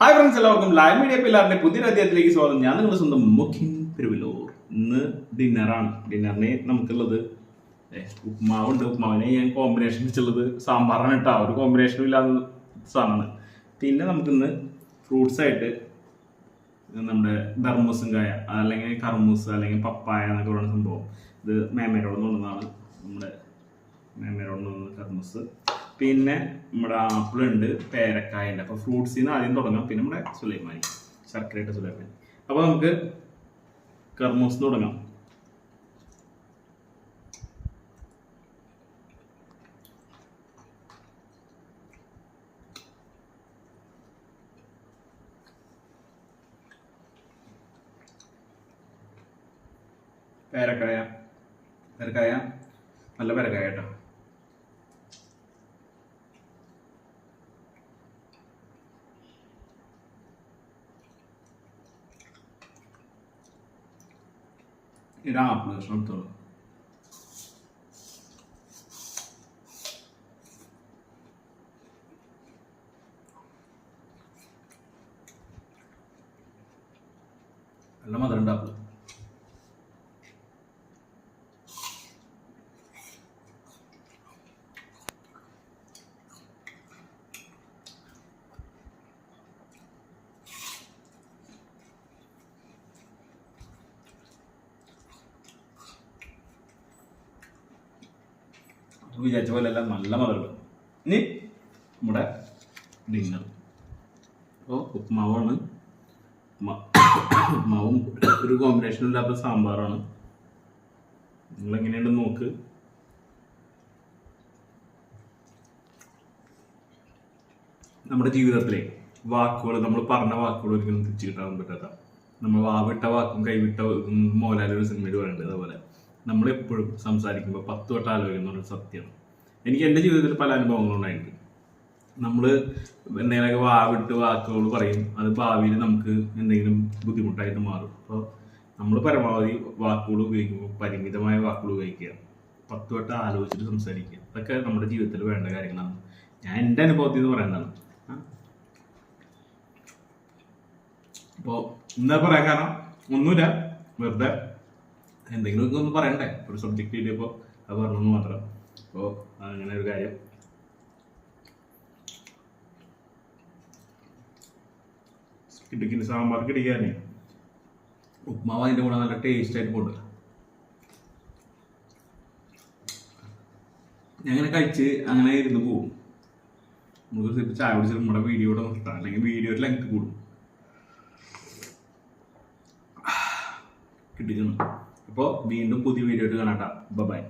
Hi friends എല്ലാവർക്കും live media പിള്ളേറിന്റെ പുതിയൊരു അധ്യായത്തിലേക്ക് സ്വാഗതം. ഞാൻ നിങ്ങളുടെ സ്വന്തം മുഖ്യം പെരുവല്ലൂർ ഇന്ന് ഡിന്നറാണ് ഡിന്നറിന് നമുക്കുള്ളത് ഉപ്മാവുണ്ട്. ഉപ്മാവിനെ ഞാൻ കോമ്പിനേഷൻ വെച്ചുള്ളത് സാമ്പാറാണ് കേട്ടോ. ഒരു കോമ്പിനേഷനും ഇല്ലാത്ത സാധനമാണ്. പിന്നെ നമുക്കിന്ന് ഫ്രൂട്ട്സ് ആയിട്ട് നമ്മുടെ ബർമൂസും കായ അല്ലെങ്കിൽ കർമൂസ് അല്ലെങ്കിൽ പപ്പായ എന്നൊക്കെ പറയുന്ന സംഭവം. ഇത് മേമേരോട് കൊണ്ടുവന്നതാണ്. നമ്മുടെ മേമേരോട് കൊണ്ടുവന്ന കർമൂസ് പിന്നെ നമ്മുടെ ആപ്പിൾ ഉണ്ട് പേരക്കായ ഉണ്ട്. അപ്പോൾ ഫ്രൂട്ട്സിൽ നിന്ന് ആദ്യം തുടങ്ങാം. പിന്നെ നമ്മുടെ സുലൈമാനി ശർക്കരയിട്ട് സുലൈമാനി. അപ്പോൾ നമുക്ക് കർമൂസ് തുടങ്ങാം. പേരക്കായ പേരക്കായ. നല്ല പേരക്കായ കേട്ടോ. ഇത് ആപ്പിൾ കഷ്ണം എടുത്തോളൂ നല്ല മധുരണ്ട് വിചാരിച്ച പോലെ എല്ലാം നല്ല മധുരം ഇനി നമ്മുടെ ഡിന്നർ അപ്പോൾ ഉപ്മാവാണ്. ഉപ്മാ- ഉപ്മാവും ഒരു കോമ്പിനേഷനും ഇല്ലാത്ത സാമ്പാറാണ്. നിങ്ങൾ എങ്ങനെയുണ്ട് നോക്ക്. നമ്മുടെ ജീവിതത്തിലെ വാക്കുകൾ നമ്മൾ പറഞ്ഞ വാക്കുകൾ ഒരിക്കലും തിരിച്ചു കിട്ടാൻ പറ്റാത്ത. നമ്മൾ വാവിട്ട വാക്കും കൈവിട്ട മോലാലി ഒരു സിനിമയിൽ പറയുന്നുണ്ട് അതുപോലെ. നമ്മൾ എപ്പോഴും സംസാരിക്കുമ്പോൾ പത്ത് വട്ടം ആലോചിക്കുന്ന ഒരു സത്യമാണ് എനിക്ക് എന്റെ ജീവിതത്തിൽ പല അനുഭവങ്ങളുണ്ടായിട്ടുണ്ട് നമ്മൾ എന്തെങ്കിലുമൊക്കെ വാവിട്ട് വാക്കുകൾ പറയും അത് ഭാവിയിൽ നമുക്ക് എന്തെങ്കിലും ബുദ്ധിമുട്ടായിട്ട് മാറും. അപ്പോൾ നമ്മൾ പരമാവധി വാക്കുകൾ ഉപയോഗിക്കുമ്പോൾ പരിമിതമായ വാക്കുകൾ ഉപയോഗിക്കുക. പത്ത് വട്ടം ആലോചിച്ചിട്ട് സംസാരിക്കുക. അതൊക്കെ നമ്മുടെ ജീവിതത്തിൽ വേണ്ട കാര്യങ്ങളാണ്. ഞാൻ എന്റെ അനുഭവത്തിൽ നിന്ന് പറയുന്നതാണ് അപ്പോൾ എന്താ പറയാൻ കാരണം? ഒന്നുമില്ല. വെറുതെ എന്തെങ്കിലുമൊക്കെ ഒന്ന് പറയണ്ടേ? ഒരു സബ്ജക്റ്റ് കിട്ടിയപ്പോൾ അത് പറഞ്ഞെന്ന് മാത്രം. അപ്പോൾ അങ്ങനെ ഒരു കാര്യം. കിട്ടിക്കിന് സാമ്പാർ കിട്ടിക്കാനേ ഉപ്മാവ് അതിന്റെ കൂടെ നല്ല ടേസ്റ്റ് ആയിട്ട് ഞാൻ അങ്ങനെ കഴിച്ച് അങ്ങനെ ഇരുന്ന് പോകും നമുക്ക് ചായ കുടിച്ചിട്ട് നമ്മുടെ വീഡിയോ ഇവിടെ നിർത്താം. അല്ലെങ്കിൽ വീഡിയോയുടെ ലെങ്ത് കൂടും. കിട്ടിക്കുന്നു അപ്പോൾ വീണ്ടും പുതിയ വീഡിയോ ആയിട്ട് കാണാം ബൈ